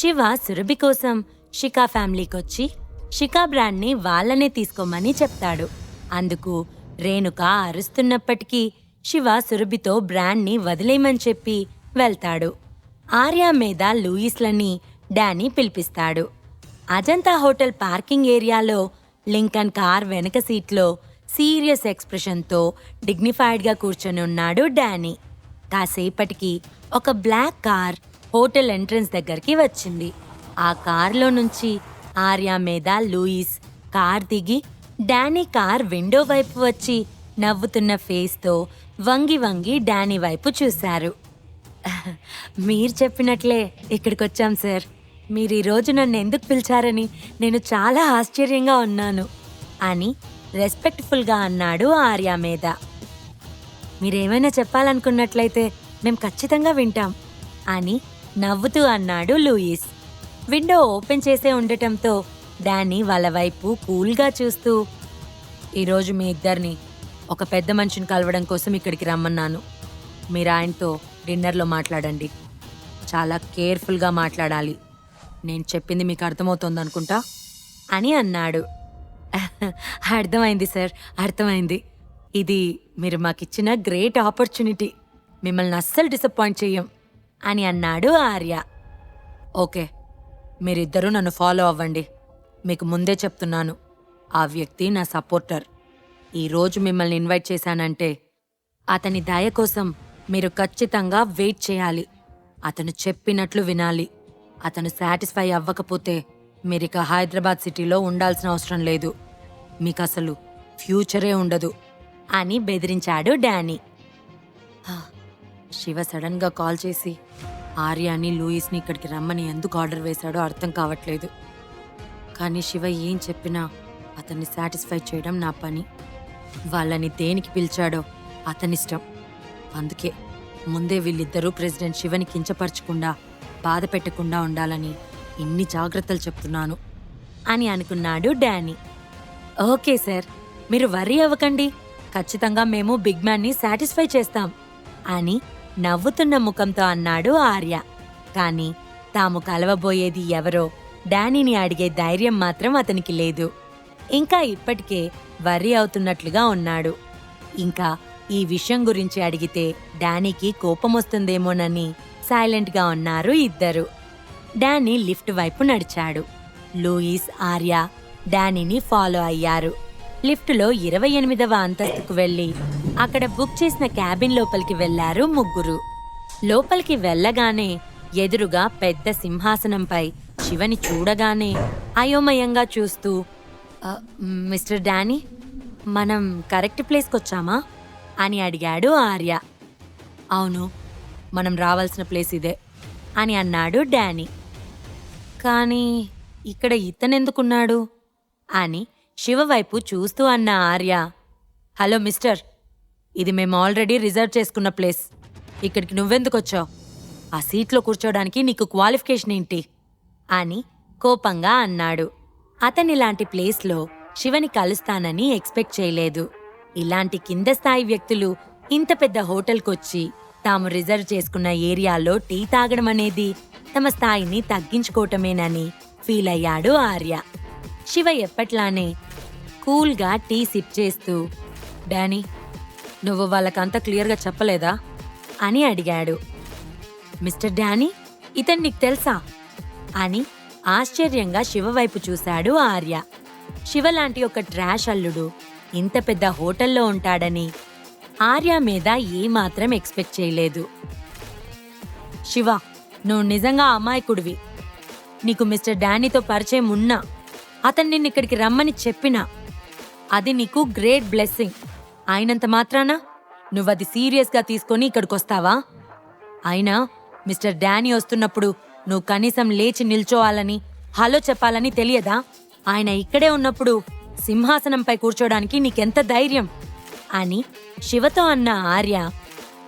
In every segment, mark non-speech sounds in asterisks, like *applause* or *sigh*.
శివ సురభి కోసం షికా ఫ్యామిలీకొచ్చి షికా బ్రాండ్ని వాళ్ళనే తీసుకోమని చెప్తాడు. అందుకు రేణుక అరుస్తున్నప్పటికీ శివ సురభితో బ్రాండ్ని వదిలేయమని చెప్పి వెళ్తాడు. ఆర్య మీద లూయిస్లని డానీ పిలిపిస్తాడు. అజంతా హోటల్ పార్కింగ్ ఏరియాలో లింకన్ కార్ వెనక సీట్లో సీరియస్ ఎక్స్ప్రెషన్తో డిగ్నిఫైడ్గా కూర్చొని ఉన్నాడు డానీ. కాసేపటికి ఒక బ్లాక్ కార్ హోటల్ ఎంట్రన్స్ దగ్గరికి వచ్చింది. ఆ కార్లో నుంచి ఆర్య మీద లూయిస్ కార్ దిగి డానీ కార్ విండో వైపు వచ్చి నవ్వుతున్న ఫేస్తో వంగి వంగి డానీ వైపు చూశారు. మీరు చెప్పినట్లే ఇక్కడికి వచ్చాం సార్. మీరు ఈరోజు నన్ను ఎందుకు పిలిచారని నేను చాలా ఆశ్చర్యంగా ఉన్నాను అని రెస్పెక్ట్ఫుల్గా అన్నాడు ఆర్యా మీద. మీరేమైనా చెప్పాలనుకున్నట్లయితే మేము ఖచ్చితంగా వింటాం అని నవ్వుతూ అన్నాడు లూయిస్. విండో ఓపెన్ చేసే ఉండటంతో డానీ వాళ్ళ వైపు కూల్గా చూస్తూ ఈరోజు మీ ఇద్దరిని ఒక పెద్ద మనిషిని కలవడం కోసం ఇక్కడికి రమ్మన్నాను. మీరు ఆయనతో డిన్నర్లో మాట్లాడండి. చాలా కేర్ఫుల్గా మాట్లాడాలి. నేను చెప్పింది మీకు అర్థమవుతోంది అనుకుంటా అని అన్నాడు. *laughs* అర్థమైంది సార్ అర్థమైంది. ఇది మీరు మాకిచ్చిన గ్రేట్ ఆపర్చునిటీ. మిమ్మల్ని అస్సలు డిసప్పాయింట్ చెయ్యం. అని అన్నాడు ఆర్య. ఓకే మీరిద్దరూ నన్ను ఫాలో అవ్వండి. మీకు ముందే చెప్తున్నాను ఆ వ్యక్తి నా సపోర్టర్. ఈరోజు మిమ్మల్ని ఇన్వైట్ చేశానంటే అతని దయ కోసం మీరు ఖచ్చితంగా వెయిట్ చేయాలి. అతను చెప్పినట్లు వినాలి. అతను సాటిస్ఫై అవ్వకపోతే మీరిక హైదరాబాద్ సిటీలో ఉండాల్సిన అవసరం లేదు. మీకు అసలు ఫ్యూచరే ఉండదు అని బెదిరించాడు డానీ. శివ సడన్గా కాల్ చేసి ఆర్యాని లూయిస్ని ఇక్కడికి రమ్మని ఎందుకు ఆర్డర్ వేశాడో అర్థం కావట్లేదు. కానీ శివ ఏం చెప్పినా అతన్ని సాటిస్ఫై చేయడం నా పని. వాళ్ళని దేనికి పిలిచాడో అతనిష్టం. అందుకే ముందే వీళ్ళిద్దరూ ప్రెసిడెంట్ శివని కించపరచకుండా బాధ పెట్టకుండా ఉండాలని ఇన్ని జాగ్రత్తలు చెప్తున్నాను అని అనుకున్నాడు డానీ. ఓకే సార్ మీరు వరి అవ్వకండి. ఖచ్చితంగా మేము బిగ్ మ్యాన్ని సాటిస్ఫై చేస్తాం అని నవ్వుతున్న ముఖంతో అన్నాడు ఆర్య. కానీ తాము కలవబోయేది ఎవరో డానీని అడిగే ధైర్యం మాత్రం అతనికి లేదు. ఇంకా ఇప్పటికే వర్రీ అవుతున్నట్లుగా ఉన్నాడు. ఇంకా ఈ విషయం గురించి అడిగితే డానీకి కోపం వస్తుందేమోనని సైలెంట్గా ఉన్నారు ఇద్దరు. డానీ లిఫ్ట్ వైపు నడిచాడు. లూయిస్ ఆర్య డానీని ఫాలో అయ్యారు. లిఫ్టులో ఇరవై ఎనిమిదవ అంతస్తుకు వెళ్ళి అక్కడ బుక్ చేసిన క్యాబిన్ లోపలికి వెళ్ళారు ముగ్గురు. లోపలికి వెళ్ళగానే ఎదురుగా పెద్ద సింహాసనంపై శివని చూడగానే అయోమయంగా చూస్తూ మిస్టర్ డానీ మనం కరెక్ట్ ప్లేస్కి వచ్చామా అని అడిగాడు ఆర్య. అవును మనం రావాల్సిన ప్లేస్ ఇదే అని అన్నాడు డానీ. కానీ ఇక్కడ ఇతనెందుకున్నాడు? అని శివ వైపు చూస్తూ అన్న ఆర్య హలో మిస్టర్ ఇది మేము ఆల్రెడీ రిజర్వ్ చేసుకున్న ప్లేస్ ఇక్కడికి నువ్వెందుకు వచ్చావు ఆ సీట్లో కూర్చోడానికి నీకు క్వాలిఫికేషన్ ఏంటి? అని కోపంగా అన్నాడు. అతనిలాంటి ప్లేస్లో శివని కలుస్తానని ఎక్స్పెక్ట్ చేయలేదు. ఇలాంటి కింద స్థాయి వ్యక్తులు ఇంత పెద్ద హోటల్కొచ్చి తాము రిజర్వ్ చేసుకున్న ఏరియాలో టీ తాగడం అనేది తమ స్థాయిని తగ్గించుకోవటమేనని ఫీల్ అయ్యాడు ఆర్య. శివ ఎప్పట్లానే కూల్గా టీ సిప్ చేస్తూ డానీ నువ్వు వాళ్ళకంతా క్లియర్గా చెప్పలేదా? అని అడిగాడు. మిస్టర్ డానీ ఇతను నీకు తెలుసా? అని ఆశ్చర్యంగా శివ వైపు చూశాడు ఆర్య. శివ లాంటి ఒక ట్రాష్ అల్లుడు ఇంత పెద్ద హోటల్లో ఉంటాడని ఆర్య మీద ఏమాత్రం ఎక్స్పెక్ట్ చేయలేదు. శివ నువ్వు నిజంగా అమాయకుడివి. నీకు మిస్టర్ డానీతో పరిచయం ఉన్నా అతను నిన్ను ఇక్కడికి రమ్మని చెప్పినా అది నీకు గ్రేట్ బ్లెస్సింగ్. అయినంత మాత్రాన? నువ్వది సీరియస్గా తీసుకొని ఇక్కడికి వస్తావా అయినా మిస్టర్ డానీ వస్తున్నప్పుడు నువ్వు కనీసం లేచి నిల్చోవాలని హలో చెప్పాలని తెలియదా? ఆయన ఇక్కడే ఉన్నప్పుడు సింహాసనంపై కూర్చోడానికి నీకెంత ధైర్యం? అని శివతో అన్న ఆర్య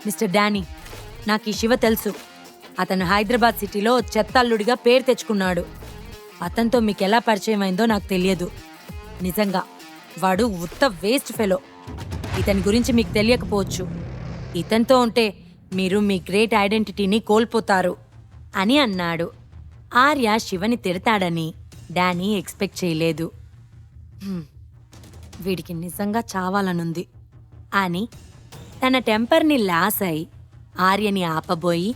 మిస్టర్ డానీ నాకు ఈ శివ తెలుసు. అతను హైదరాబాద్ సిటీలో చెత్తల్లుడిగా పేరు తెచ్చుకున్నాడు. అతనితో మీకు ఎలా పరిచయం అయిందో నాకు తెలియదు. నిజంగా వాడు ఉత్త వేస్ట్ ఫెలో. ఇతని గురించి మీకు తెలియకపోవచ్చు. ఇతనితో ఉంటే మీరు మీ గ్రేట్ ఐడెంటిటీని కోల్పోతారు అని అన్నాడు. ఆర్య శివని తిడతాడని డానీ ఎక్స్పెక్ట్ చేయలేదు. వీడికి నిజంగా చావాలనుంది అని తన టెంపర్ని లాస్ అయి ఆర్యని ఆపబోయి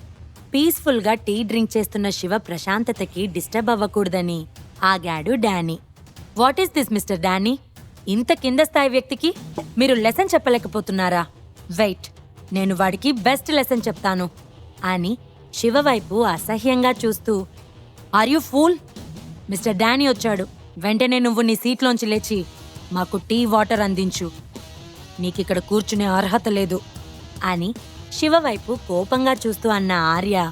పీస్ఫుల్గా టీ డ్రింక్ చేస్తున్న శివ ప్రశాంతతకి డిస్టర్బ్ అవ్వకూడదని ఆగాడు Danny. What is this mister Danny? ఇంత కింద స్థాయి వ్యక్తికి మీరు లెసన్ చెప్పలేకపోతున్నారా? వెయిట్ నేను వాడికి బెస్ట్ లెసన్ చెప్తాను. అని శివ వైపు అసహ్యంగా చూస్తూ are you fool? Mister Danny వచ్చాడు. వెంటనే నువ్వు నీ సీట్లోంచి లేచి మాకు టీ వాటర్ అందించు. నీకిక్కడ కూర్చునే అర్హత లేదు. అని శివ వైపు కోపంగా చూస్తూ అన్న ఆర్య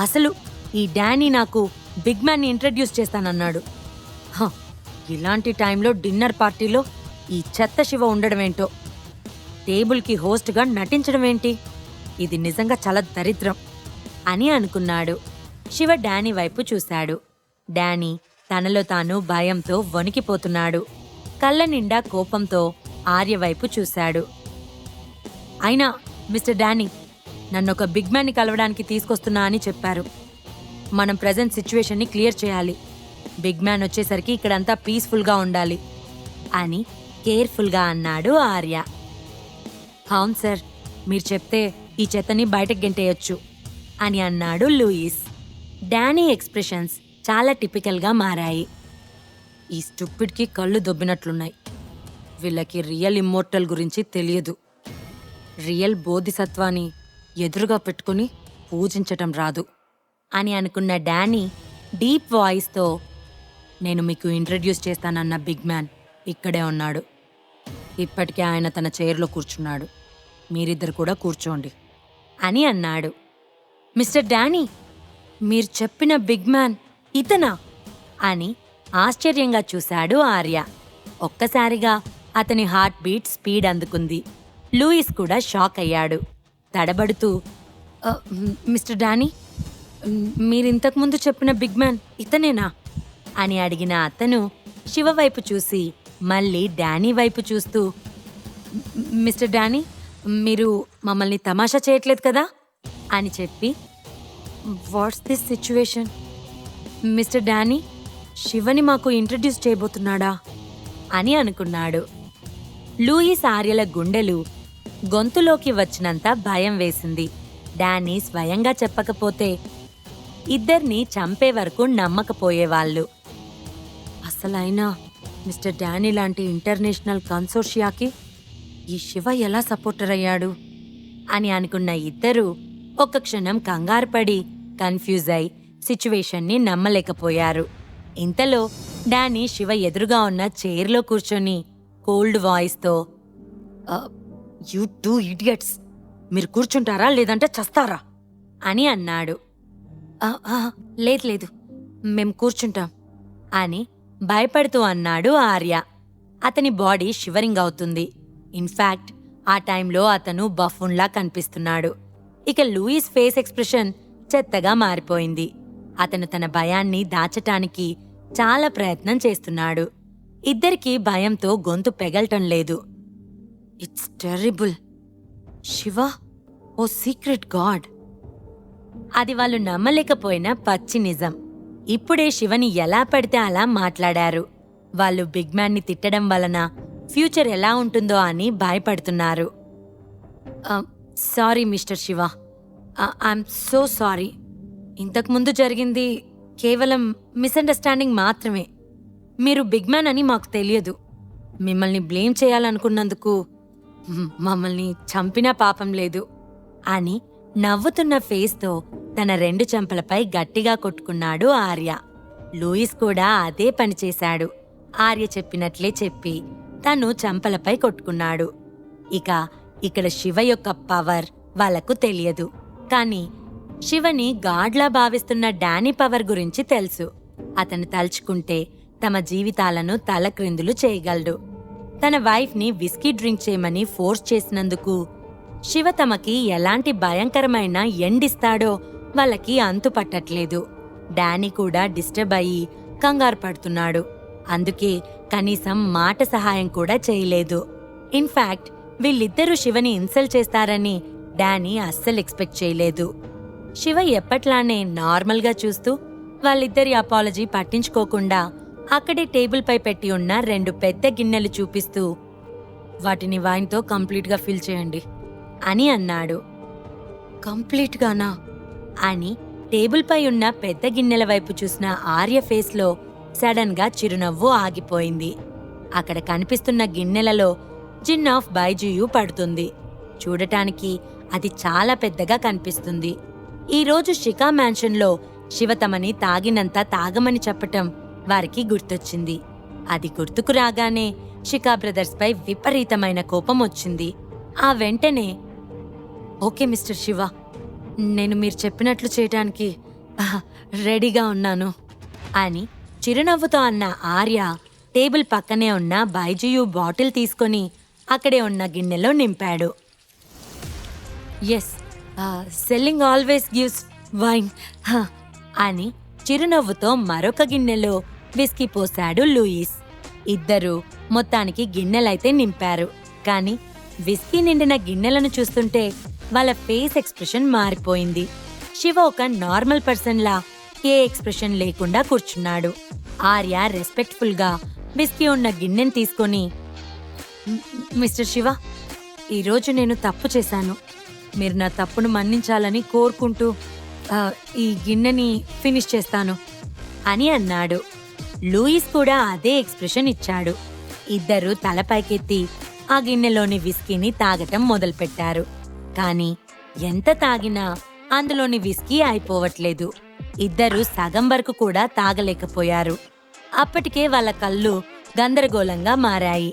అసలు ఈ డానీ నాకు బిగ్ మ్యాన్ని ఇంట్రడ్యూస్ చేస్తానన్నాడు. హ, ఇలాంటి టైంలో డిన్నర్ పార్టీలో ఈ చెత్త శివ ఉండడమేంటో? టేబుల్కి హోస్ట్గా నటించడం ఏంటి ఇది నిజంగా చాలా దరిద్రం అని అనుకున్నాడు. శివ డానీ వైపు చూశాడు. డానీ తనలో తాను భయంతో వణికిపోతున్నాడు. కళ్ళ నిండా కోపంతో ఆర్య వైపు చూశాడు. అయినా మిస్టర్ డానీ నన్ను ఒక బిగ్ మ్యాన్ని కలవడానికి తీసుకొస్తున్నా అని చెప్పారు. మనం ప్రజెంట్ సిచ్యువేషన్ని క్లియర్ చేయాలి. బిగ్ మ్యాన్ వచ్చేసరికి ఇక్కడంతా పీస్ఫుల్గా ఉండాలి అని కేర్ఫుల్గా అన్నాడు ఆర్య. అవును సార్ మీరు చెప్తే ఈ చెత్తని బయటకు గెంటేయొచ్చు అని అన్నాడు లూయిస్. డానీ ఎక్స్ప్రెషన్స్ చాలా టిపికల్గా మారాయి. ఈ స్టూపిడ్కి కళ్ళు దొబ్బినట్లున్నాయి. వీళ్ళకి రియల్ ఇమ్మోర్టల్ గురించి తెలియదు. రియల్ బోధిసత్వాన్ని ఎదురుగా పెట్టుకుని పూజించటం రాదు అని అనుకున్న డానీ డీప్ వాయిస్తో నేను మీకు ఇంట్రడ్యూస్ చేస్తానన్న బిగ్ మ్యాన్ ఇక్కడే ఉన్నాడు. ఇప్పటికే ఆయన తన చైర్లో కూర్చున్నాడు. మీరిద్దరు కూడా కూర్చోండి. అని అన్నాడు. మిస్టర్ డానీ మీరు చెప్పిన బిగ్ మ్యాన్ ఇతనా? అని ఆశ్చర్యంగా చూశాడు ఆర్య. ఒక్కసారిగా అతని హార్ట్ బీట్ స్పీడ్ అందుకుంది. లూయిస్ కూడా షాక్ అయ్యాడు. తడబడుతూ మిస్టర్ డానీ మీరింతకుముందు చెప్పిన బిగ్ మ్యాన్ ఇతనేనా? అని అడిగిన అతను శివ వైపు చూసి మళ్ళీ డానీ వైపు చూస్తూ మిస్టర్ డానీ మీరు మమ్మల్ని తమాషా చేయట్లేదు కదా? అని చెప్పి what's this situation? Mister Danny శివని మాకు ఇంట్రడ్యూస్ చేయబోతున్నాడా? అని అనుకున్నాడు. లూయిస్ ఆర్యల గుండెలు గొంతులోకి వచ్చినంత భయం వేసింది. డానీ స్వయంగా చెప్పకపోతే ఇద్దరిని చంపే వరకు నమ్మకపోయేవాళ్ళు. అసలైనా మిస్టర్ డానీ లాంటి ఇంటర్నేషనల్ కన్సోర్షియాకి ఈ శివ ఎలా సపోర్టర్ అయ్యాడు? అని అనుకున్న ఇద్దరూ ఒక్క క్షణం కంగారుపడి కన్ఫ్యూజ్ అయి సిచ్యువేషన్ని నమ్మలేకపోయారు. ఇంతలో డానీ శివ ఎదురుగా ఉన్న చైర్లో కూర్చొని కోల్డ్ వాయిస్తో యూ టూ ఇడియట్స్. మీరు కూర్చుంటారా లేదంటే చస్తారా? అని అన్నాడు. లేదు లేదు. మేం కూర్చుంటాం. అని భయపడుతూ అన్నాడు ఆర్య. అతని బాడీ షివరింగ్ అవుతుంది. ఇన్ఫాక్ట్ ఆ టైంలో అతను బఫున్లా కనిపిస్తున్నాడు. ఇక లూయిస్ ఫేస్ ఎక్స్ప్రెషన్ చెత్తగా మారిపోయింది. అతను తన భయాన్ని దాచటానికి చాలా ప్రయత్నం చేస్తున్నాడు. ఇద్దరికీ భయంతో గొంతు పెగలటం లేదు. ఇట్స్ టెర్రిబుల్ శివ ఓ సీక్రెట్ గాడ్. అది వాళ్ళు నమ్మలేకపోయిన పచ్చి నిజం. ఇప్పుడే శివని ఎలా పడితే అలా మాట్లాడారు. వాళ్ళు బిగ్ మ్యాన్ని తిట్టడం వలన ఫ్యూచర్ ఎలా ఉంటుందో అని భయపడుతున్నారు. Sorry mister Shiva. I'm so sorry. ఇంతకుముందు జరిగింది కేవలం మిస్అండర్స్టాండింగ్ మాత్రమే. మీరు బిగ్ మ్యాన్ అని మాకు తెలియదు. మిమ్మల్ని బ్లేమ్ చేయాలనుకున్నందుకు మమ్మల్ని చంపినా పాపం లేదు అని నవ్వుతున్న ఫేస్తో తన రెండు చెంపలపై గట్టిగా కొట్టుకున్నాడు ఆర్య. లూయిస్ కూడా అదే పని చేశాడు. ఆర్య చెప్పినట్లే చెప్పి తను చెంపలపై కొట్టుకున్నాడు. ఇక ఇక్కడ శివ యొక్క పవర్ వాళ్ళకు తెలియదు. కానీ శివని గాడ్లా భావిస్తున్న డానీ పవర్ గురించి తెలుసు. అతను తలుచుకుంటే తమ జీవితాలను తలక్రిందులు చేయగలడు. తన వైఫ్ని విస్కీ డ్రింక్ చేయమని ఫోర్స్ చేసినందుకు శివ తమకి ఎలాంటి భయంకరమైన ఎండిస్తాడో వాళ్ళకి అంతు పట్టట్లేదు. డానీ కూడా డిస్టర్బ్ అయ్యి కంగారు పడుతున్నాడు. అందుకే కనీసం మాట సహాయం కూడా చేయలేదు. ఇన్ఫాక్ట్ వీళ్ళిద్దరూ శివని ఇన్సల్ట్ చేస్తారని డానీ అస్సలు ఎక్స్పెక్ట్ చేయలేదు. శివ ఎప్పట్లానే నార్మల్గా చూస్తూ వాళ్ళిద్దరి అపాలజీ పట్టించుకోకుండా అక్కడే టేబుల్పై పెట్టి ఉన్న రెండు పెద్ద గిన్నెలు చూపిస్తూ వాటిని వైన్తో కంప్లీట్గా ఫిల్ చేయండి. అని అన్నాడు. కంప్లీట్గానా? అని టేబుల్ పై ఉన్న పెద్ద గిన్నెల వైపు చూసిన ఆర్య ఫేస్లో సడన్గా చిరునవ్వు ఆగిపోయింది. అక్కడ కనిపిస్తున్న గిన్నెలలో జిన్ ఆఫ్ బైజుయు పడుతుంది. చూడటానికి అది చాలా పెద్దగా కనిపిస్తుంది. ఈరోజు షికా మ్యాన్షన్లో శివ తమని తాగినంత తాగమని చెప్పటం వారికి గుర్తొచ్చింది. అది గుర్తుకు రాగానే షికా బ్రదర్స్ పై విపరీతమైన కోపం వచ్చింది. ఆ వెంటనే ఓకే మిస్టర్ శివ. నేను మీరు చెప్పినట్లు చేయటానికి రెడీగా ఉన్నాను. అని చిరునవ్వుతో అన్న ఆర్య టేబుల్ పక్కనే ఉన్న బైజుయు బాటిల్ తీసుకొని అక్కడే ఉన్న గిన్నెలో నింపాడు. Yes selling always gives wine అని చిరునవ్వుతో మరొక గిన్నెలో విస్కీ పోశాడు లూయిస్. ఇద్దరు మొత్తానికి గిన్నెలైతే నింపారు. కానీ విస్కీ నిండిన గిన్నెలను చూస్తుంటే వాళ్ళ ఫేస్ ఎక్స్ప్రెషన్ మారిపోయింది. శివ ఒక నార్మల్ పర్సన్ లా ఏ ఎక్స్ప్రెషన్ లేకుండా కూర్చున్నాడు. ఆర్య రెస్పెక్ట్ఫుల్గా విస్కీ ఉన్న గిన్నెని తీసుకొని మిస్టర్ శివ ఈరోజు నేను తప్పు చేశాను. మీరు నా తప్పును మన్నించాలని కోరుకుంటూ ఈ గిన్నెని ఫినిష్ చేస్తాను అని అన్నాడు. లూయిస్ కూడా అదే ఎక్స్ప్రెషన్ ఇచ్చాడు. ఇద్దరు తలపైకెత్తి ఆ గిన్నెలోని విస్కీని తాగటం మొదలుపెట్టారు. కానీ ఎంత తాగినా అందులోని విస్కీ అయిపోవట్లేదు ఇద్దరు సగం వరకు కూడా తాగలేకపోయారు. అప్పటికే వాళ్ళ కళ్ళు గందరగోళంగా మారాయి.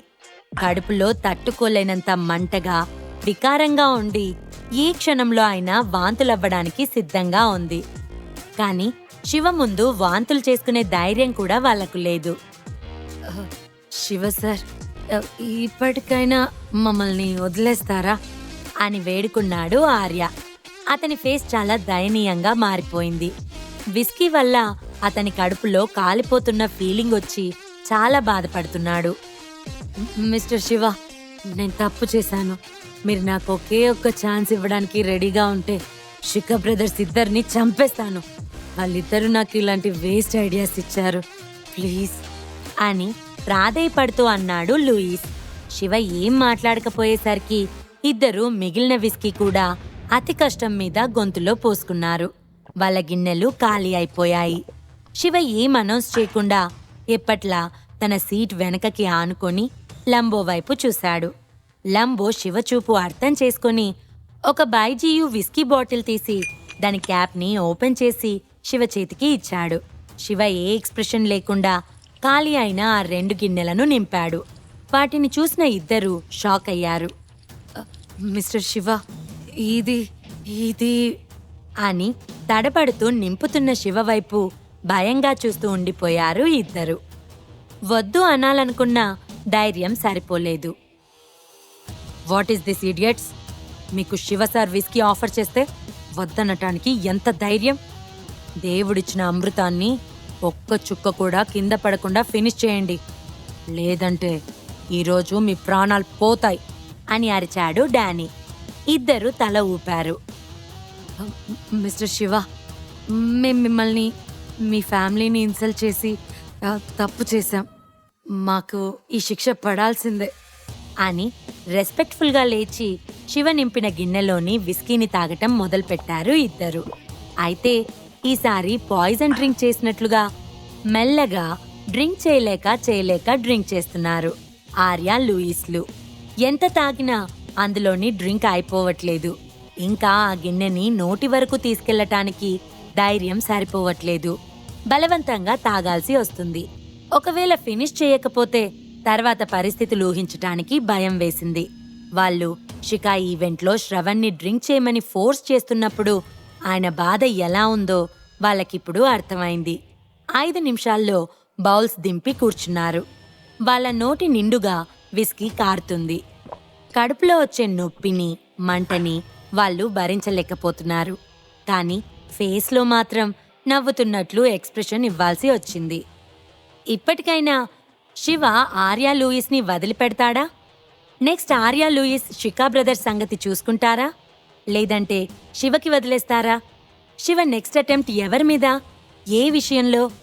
కడుపులో తట్టుకోలేనంత మంటగా వికారంగా ఉండి ఈ క్షణంలో అయినా వాంతులవ్వడానికి సిద్ధంగా ఉంది. కానీ శివ ముందు వాంతులు చేసుకునే ధైర్యం కూడా వాళ్ళకు లేదు. శివ సార్ ఇప్పటికైనా మమ్మల్ని వదిలేస్తారా? అని వేడుకున్నాడు ఆర్య. అతని ఫేస్ చాలా దయనీయంగా మారిపోయింది. విస్కీ వల్ల అతని కడుపులో కాలిపోతున్న ఫీలింగ్ వచ్చి చాలా బాధపడుతున్నాడు. మిస్టర్ శివ నేను తప్పు చేశాను. మీరు నాకు ఒకే ఒక్క ఛాన్స్ ఇవ్వడానికి రెడీగా ఉంటే శిఖ బ్రదర్స్ ఇద్దరిని చంపేస్తాను. వాళ్ళిద్దరూ నాకు ఇలాంటి వేస్ట్ ఐడియాస్ ఇచ్చారు. ప్లీజ్. అని ప్రాధేయపడుతూ అన్నాడు లూయిస్. శివ ఏం మాట్లాడకపోయేసరికి ఇద్దరు మిగిలిన విస్కీ కూడా అతి కష్టం మీద గొంతులో పోసుకున్నారు. వాళ్ళ గిన్నెలు ఖాళీ అయిపోయాయి. శివ ఏం అనౌన్స్ చేయకుండా ఎప్పట్లా తన సీట్ వెనకకి ఆనుకొని లంబో వైపు చూశాడు. లంబో శివ చూపు అర్థం చేసుకొని ఒక బైజీయు విస్కీ బాటిల్ తీసి దాని క్యాప్ని ఓపెన్ చేసి శివ చేతికి ఇచ్చాడు. శివ ఏ ఎక్స్ప్రెషన్ లేకుండా ఖాళీ అయిన ఆ రెండు గిన్నెలను నింపాడు. వాటిని చూసిన ఇద్దరు షాక్ అయ్యారు. మిస్టర్ శివ ఇది ఇది అని తడబడుతూ నింపుతున్న శివ వైపు భయంగా చూస్తూ ఉండిపోయారు ఇద్దరు. వద్దు అనాలనుకున్న ధైర్యం సరిపోలేదు. వాట్ ఈస్ దిస్ ఇడియట్స్ మీకు శివ సర్వీస్కి ఆఫర్ చేస్తే వద్దనటానికి ఎంత ధైర్యం? దేవుడిచ్చిన అమృతాన్ని ఒక్క చుక్క కూడా కింద పడకుండా ఫినిష్ చేయండి. లేదంటే ఈరోజు మీ ప్రాణాలు పోతాయి. అని అరిచాడు డానీ. ఇద్దరు తల ఊపారు. మిస్టర్ శివ మేము మిమ్మల్ని మీ ఫ్యామిలీని ఇన్సల్ట్ చేసి తప్పు చేశాం. మాకు ఈ శిక్ష పడాల్సిందే. అని రెస్పెక్ట్ఫుల్గా లేచి శివ నింపిన గిన్నెలోని విస్కీని తాగటం మొదలుపెట్టారు ఇద్దరు. అయితే ఈసారి పాయిజన్ డ్రింక్ చేసినట్లుగా మెల్లగా డ్రింక్ చేయలేక చేయలేక డ్రింక్ చేస్తున్నారు ఆర్య లూయిస్లు. ఎంత తాగినా అందులోని డ్రింక్ అయిపోవట్లేదు ఇంకా ఆ గిన్నెని నోటి వరకు తీసుకెళ్ళటానికి ధైర్యం సరిపోవట్లేదు. బలవంతంగా తాగాల్సి వస్తుంది. ఒకవేళ ఫినిష్ చేయకపోతే తర్వాత పరిస్థితులు ఊహించటానికి భయం వేసింది. వాళ్ళు షికా ఈవెంట్లో శ్రవణ్ని డ్రింక్ చేయమని ఫోర్స్ చేస్తున్నప్పుడు ఆయన బాధ ఎలా ఉందో వాళ్ళకిప్పుడు అర్థమైంది. ఐదు నిమిషాల్లో బౌల్స్ దింపి కూర్చున్నారు. వాళ్ళ నోటి నిండుగా విస్కీ కారుతుంది. కడుపులో వచ్చే నొప్పిని మంటని వాళ్ళు భరించలేకపోతున్నారు. కానీ ఫేస్లో మాత్రం నవ్వుతున్నట్లు ఎక్స్ప్రెషన్ ఇవ్వాల్సి వచ్చింది. ఇప్పటికైనా శివ ఆర్యా లూయిస్ని వదిలిపెడతాడా? నెక్స్ట్ ఆర్యా లూయిస్ షికా బ్రదర్స్ సంగతి చూసుకుంటారా? లేదంటే శివకి వదిలేస్తారా? శివ నెక్స్ట్ అటెంప్ట్ ఎవరి మీద? ఏ విషయంలో?